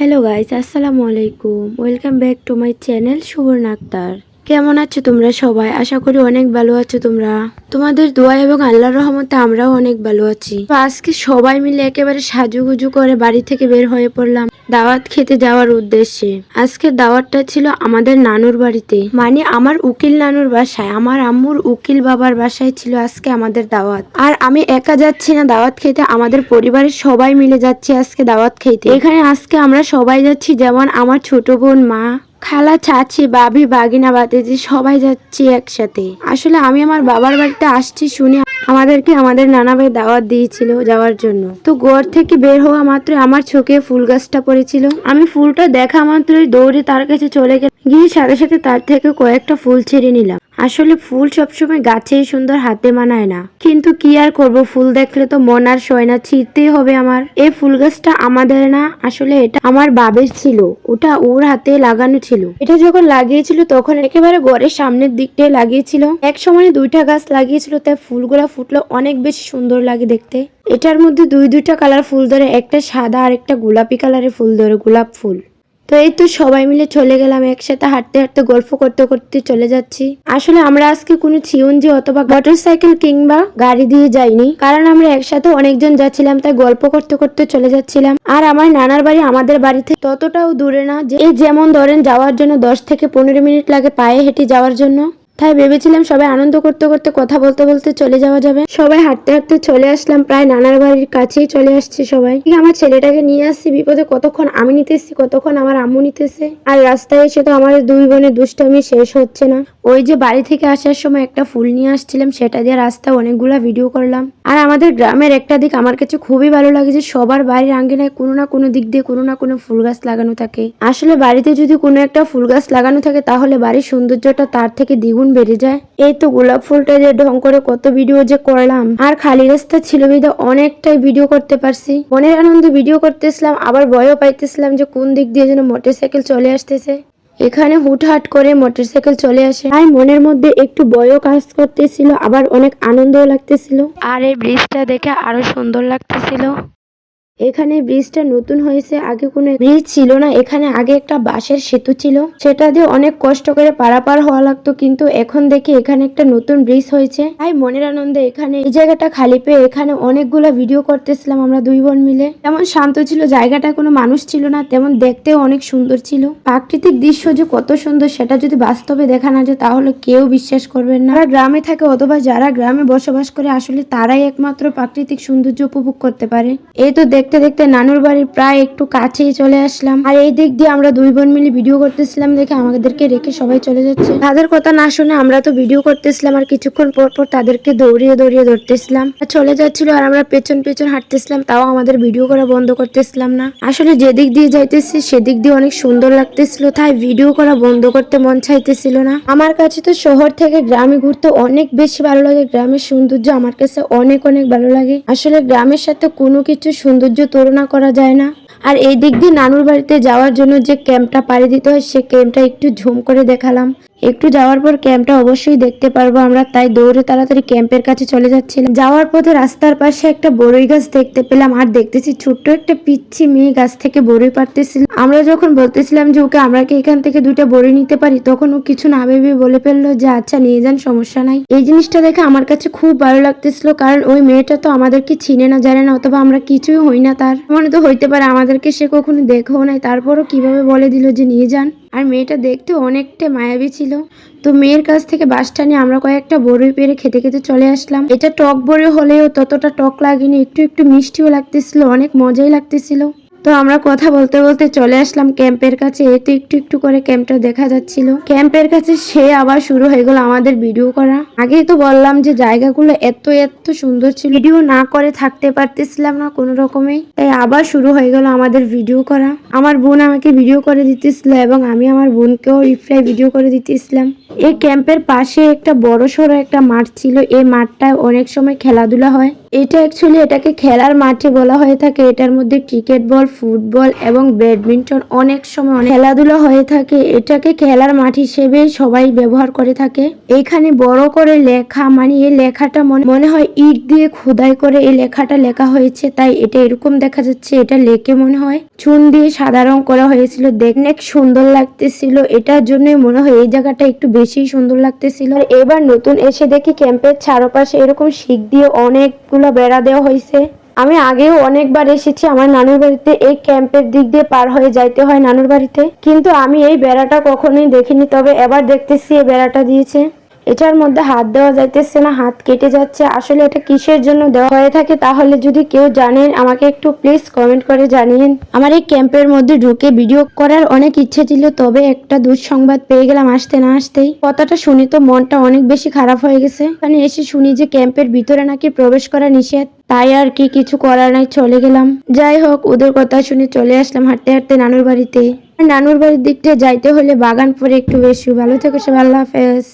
Hello guys আসসালামু আলাইকুম welcome back to my channel Subarna Akter কেমন আছো তোমরা সবাই? আশা করি অনেক ভালো আছো তোমরা। তোমাদের দোয়া এবং আল্লাহর রহমতে আমরাও অনেক ভালো আছি। তো আজকে সবাই মিলে একেবারে সাজুগুজু করে বাড়ি থেকে বের হয়ে পড়লাম দাওয়াত খেতে যাওয়ার উদ্দেশ্যে। আজকে দাওয়াতটা ছিল আমাদের নানুর বাড়িতে। মানে আমার উকিল নানুর বাসায়, আমার আম্মুর উকিল বাবার বাসায় ছিল আজকে আমাদের দাওয়াত। আর আমি একা যাচ্ছি না দাওয়াত খেতে, আমাদের পরিবারের সবাই মিলে যাচ্ছি আজকে দাওয়াত খেতে। এখানে আজকে আমরা সবাই যাচ্ছি যেমন আমার ছোট বোন মা খালা চাচি, বাবি বাগিনা বাতেজি সবাই যাচ্ছি একসাথে। আসলে আমি আমার বাবার বাড়িতে আসছি শুনে আমাদেরকে আমাদের নানা ভাই দাওয়াত দিয়েছিল যাওয়ার জন্য। তো ঘর থেকে বের হওয়া মাত্র আমার চোখে ফুল গাছটা পড়েছিল। আমি ফুলটা দেখা মাত্রই দৌড়ে তার কাছে চলে গেলাম। গিয়ে সাথে সাথে তার থেকে কয়েকটা ফুল ছেড়ে নিলাম। আসলে ফুল সবসময় গাছেই সুন্দর হাতে মানায় না। কিন্তু কি আর করব, ফুল দেখলে তো মন আর সয় না, ছিঁড়তেই হবে আমার। এই ফুল গাছটা আমাদের না, আসলে এটা আমার বাবের ছিল। ওটা ওর হাতে লাগানো ছিল। এটা যখন লাগিয়েছিল তখন একেবারে ঘরের সামনের দিকটাই লাগিয়েছিল। এক সময় দুইটা গাছ লাগিয়েছিল, তাই ফুলগুলা ফুটলো অনেক বেশি সুন্দর লাগে দেখতে। এটার মধ্যে দুই দুইটা কালার ফুল ধরে, একটা সাদা আর একটা গোলাপি কালারের ফুল ধরে, গোলাপ ফুল। তো এই তো সবাই মিলে চলে গেলাম, একসাথে হাঁটতে হাঁটতে, গল্প করতে করতে চলে যাচ্ছি। আসলে আমরা আজকে কোনো সিএনজি অথবা মোটর সাইকেল কিংবা গাড়ি দিয়ে যাইনি, কারণ আমরা একসাথে অনেকজন যাচ্ছিলাম, তাই গল্প করতে করতে চলে যাচ্ছিলাম। আর আমার নানার বাড়ি আমাদের বাড়ি থেকে ততটাও দূরে না যে, এই যেমন ধরেন যাওয়ার জন্য দশ থেকে পনেরো মিনিট লাগে পায়ে হেঁটে যাওয়ার জন্য। তাই ভেবেছিলাম সবাই আনন্দ করতে করতে কথা বলতে বলতে চলে যাওয়া যাবে। সবাই হাঁটতে হাঁটতে চলে আসলাম, প্রায় নানার বাড়ির কাছেই চলে আসছে সবাই। আমার ছেলেটাকে নিয়ে আসছি, বিপদে কতক্ষণ আমি নিতেছি, কতক্ষণ আমার আম্মু নিতেছে। আর রাস্তায় এসে তো আমার দুই বোনের দুষ্টামি শেষ হচ্ছে না। ওই যে বাড়ি থেকে আসার সময় একটা ফুল নিয়ে আসছিলাম, সেটা দিয়ে রাস্তায় অনেকগুলা ভিডিও করলাম। আর আমাদের গ্রামের একটা দিক আমার কাছে খুবই ভালো লাগে যে সবার বাড়ির আঙ্গিনায় কোনো না কোনো দিক দিয়ে কোনো না কোনো ফুল গাছ লাগানো থাকে। আসলে বাড়িতে যদি কোনো একটা ফুল গাছ লাগানো থাকে, তাহলে বাড়ির সৌন্দর্যটা তার থেকে দ্বিগুণ বেড়ে যায়। এই তো গোলাপ ফুলটা যে ঢং করে কত ভিডিও যে করলাম। আর খালি রাস্তা ছিল বিধে অনেকটাই ভিডিও করতে পারছি। মনের আনন্দে ভিডিও করতেছিলাম, আবার ভয়ও পাইতেছিলাম যে কোন দিক দিয়ে যেন মোটরসাইকেল চলে আসতেছে। এখানে হুটহাট করে মোটরসাইকেল চলে আসে। তাই মনের মধ্যে একটু ভয়ও কাজ করতেছিল, আবার অনেক আনন্দও লাগতেছিল। আর এই ব্রিজটা দেখে আরও সুন্দর লাগতেছিল। এখানে ব্রিজটা নতুন হয়েছে, আগে কোনো ব্রিজ ছিল না, এখানে আগে একটা বাঁশের সেতু ছিল। সেটা দিয়ে অনেক কষ্ট করে পারাপার হওয়া লাগতো, কিন্তু এখন দেখি এখানে একটা নতুন ব্রিজ হয়েছে। তাই মনের আনন্দে এখানে এই জায়গাটা খালি পেয়ে এখানে অনেকগুলো ভিডিও করতেছিলাম আমরা দুই বোন মিলে। তেমন শান্ত ছিল জায়গাটা কোনো মানুষ ছিল না, তেমন দেখতেও অনেক সুন্দর ছিল। প্রাকৃতিক দৃশ্য যে কত সুন্দর, সেটা যদি বাস্তবে দেখা না যায়, তাহলে কেউ বিশ্বাস করবেন না। গ্রামে থাকে অথবা যারা গ্রামে বসবাস করে, আসলে তারাই একমাত্র প্রাকৃতিক সৌন্দর্য উপভোগ করতে পারে। এই তো দেখতে দেখতে নানুর বাড়ির প্রায় একটু কাছেই চলে আসলাম। আর এই দিক দিয়ে আমরা দুই বোন মিলে ভিডিও করতেছিলাম দেখে আমাদেরকে রেখে সবাই চলে যাচ্ছে। তাদের কথা না শুনে আমরা তো ভিডিও করতেছিলাম আর কিছুক্ষণ পর পর তাদেরকে দৌড়িয়ে দৌড়িয়ে ধরতেছিলাম। চলে যাচ্ছিল আর আমরা পেছন পেছন হাঁটতেছিলাম, তাও আমাদের ভিডিও করা বন্ধ করতেছিলাম না। আসলে যেদিক দিয়ে যাইতেছি সেদিক দিয়ে অনেক সুন্দর লাগতেছিল, তাই ভিডিও করা বন্ধ করতে মন চাইতেছিল না। আমার কাছে তো শহর থেকে গ্রামে ঘুরতে অনেক বেশি ভালো লাগে, গ্রামের সৌন্দর্য আমার কাছে অনেক অনেক ভালো লাগে। আসলে গ্রামের সাথে কোনো কিছু সৌন্দর্য তুলনা করা যায় না। আর এই দিক দিয়ে নানুর বাড়িতে যাওয়ার জন্য যে ক্যাম্পটা পাড়ি দিতে হয়, সে ক্যাম্পটা একটু ঝুম করে দেখালাম। একটু যাওয়ার পর ক্যাম্পটা অবশ্যই দেখতে পারব আমরা। তাই দৌড়ে তাড়াতাড়ি ক্যাম্পের কাছে চলে যাচ্ছিলাম। যাওয়ার পথে রাস্তার পাশে একটা বড়ই গাছ দেখতে পেলাম। আর দেখতেছি ছোট্ট একটা পিচ্ছি মেয়ে গাছ থেকে বড়ই পারতেছিল আমরা যখন বলতেছিলাম যে ওকে আমরা কি এখান থেকে দুইটা বড়ি নিতে পারি, তখন ও কিছু না ভেবে বলে ফেলল যে আচ্ছা নিয়ে যান, সমস্যা নাই। এই জিনিসটা দেখে আমার কাছে খুব ভালো লাগতেছিল, কারণ ওই মেয়েটা তো আমাদেরকে চিনে না, জানে না, অথবা আমরা কিছুই হই না তার। মনে তো হইতে পারে আমাদেরকে সে কখনো দেখেও নাই। তারপরও কীভাবে বলে দিল যে, নিয়ে যান। আর মেয়েটা দেখতে অনেকটা মায়াবী ছিল। তো মেয়ের কাছ থেকে বাসটা নিয়ে আমরা কয়েকটা বড়ই পেরে খেতে খেতে চলে আসলাম। এটা টক বড়ি হলেও ততটা টক লাগেনি, একটু একটু মিষ্টিও লাগতেছিল, অনেক মজাই লাগতেছিল। তো আমরা কথা বলতে বলতে চলে আসলাম ক্যাম্পের কাছে। এতে একটু একটু করে ক্যাম্পটা দেখা যাচ্ছিল। ক্যাম্পের কাছে সে আবার শুরু হয়ে গেল আমাদের ভিডিও করা। আগেই তো বললাম যে জায়গাগুলো এত এত সুন্দর ছিল। ভিডিও না করে থাকতে পারতেছিলাম না কোনো রকমেই তাই আবার শুরু হয়ে গেল আমাদের ভিডিও করা। আমার বোন আমাকে ভিডিও করে দিতেছিল এবং আমি আমার বোনকেও রিপ্লাই ভিডিও করে দিতেছিলাম। এই ক্যাম্পের পাশে একটা বড় সড়ো একটা মাঠ ছিল। এই মাঠটায় অনেক সময় খেলাধুলা হয়। এটা অ্যাকচুয়ালি এটাকে খেলার মাঠে বলা হয়ে থাকে। এটার মধ্যে ক্রিকেট বল ফুটবল এবং ব্যাডমিন্টন অনেক সময় অনেক খেলাধুলা হয়ে থাকে। এটাকে খেলার মাঠ হিসেবে সবাই ব্যবহার করে থাকে। এখানে বড় করে লেখা মানে এই লেখাটা মনে মনে হয় ইট দিয়ে খোদাই করে এই লেখাটা লেখা হয়েছে। তাই এটা এরকম দেখা যাচ্ছে, এটা লেখে মনে হয়। চুন দিয়ে সাদা রং করা হয়েছিল। অনেক সুন্দর লাগতেছিল। এটার জন্যই মনে হয় এই জায়গাটা একটু বেশি সুন্দর লাগতেছিল। এবার নতুন এসে দেখি ক্যাম্পের চারপাশে এরকম শিখ দিয়ে অনেকগুলো বেড়া দেওয়া হয়েছে। আমি আগেও অনেকবার এসেছি আমার নানুর বাড়িতে। এই ক্যাম্পের দিক দিয়ে পার হয়ে যাইতে হয় নানুর বাড়িতে। কিন্তু আমি এই বেড়াটা কখনোই দেখিনি, তবে এবার দেখতেছি এই বেড়াটা দিয়েছে। এটার মধ্যে হাত দেওয়া যাইতেছে না, হাত কেটে যাচ্ছে। আসলে এটা কিসের জন্য দেওয়া হয়ে থাকে তাহলে যদি কেউ জানেন, আমাকে একটু প্লিজ কমেন্ট করে জানিয়েন। আমার এই ক্যাম্পের মধ্যে ঢুকে ভিডিও করার অনেক ইচ্ছে ছিল, তবে একটা দুঃসংবাদ পেয়ে গেলাম আসতে না আসতেই। কথাটা শুনি তো মনটা অনেক বেশি খারাপ হয়ে গেছে। মানে এসে শুনি যে ক্যাম্পের ভিতরে নাকি প্রবেশ করা নিষেধ, তাই আর কি কিছু করার নাই, চলে গেলাম। যাই হোক, ওদের কথা শুনে চলে আসলাম হাঁটতে হাঁটতে নানুর বাড়িতে। নানুর বাড়ির দিকটা যাইতে হলে বাগান পরে একটু বেশি। ভালো থেকো সব আল্লাহ হাফেজ।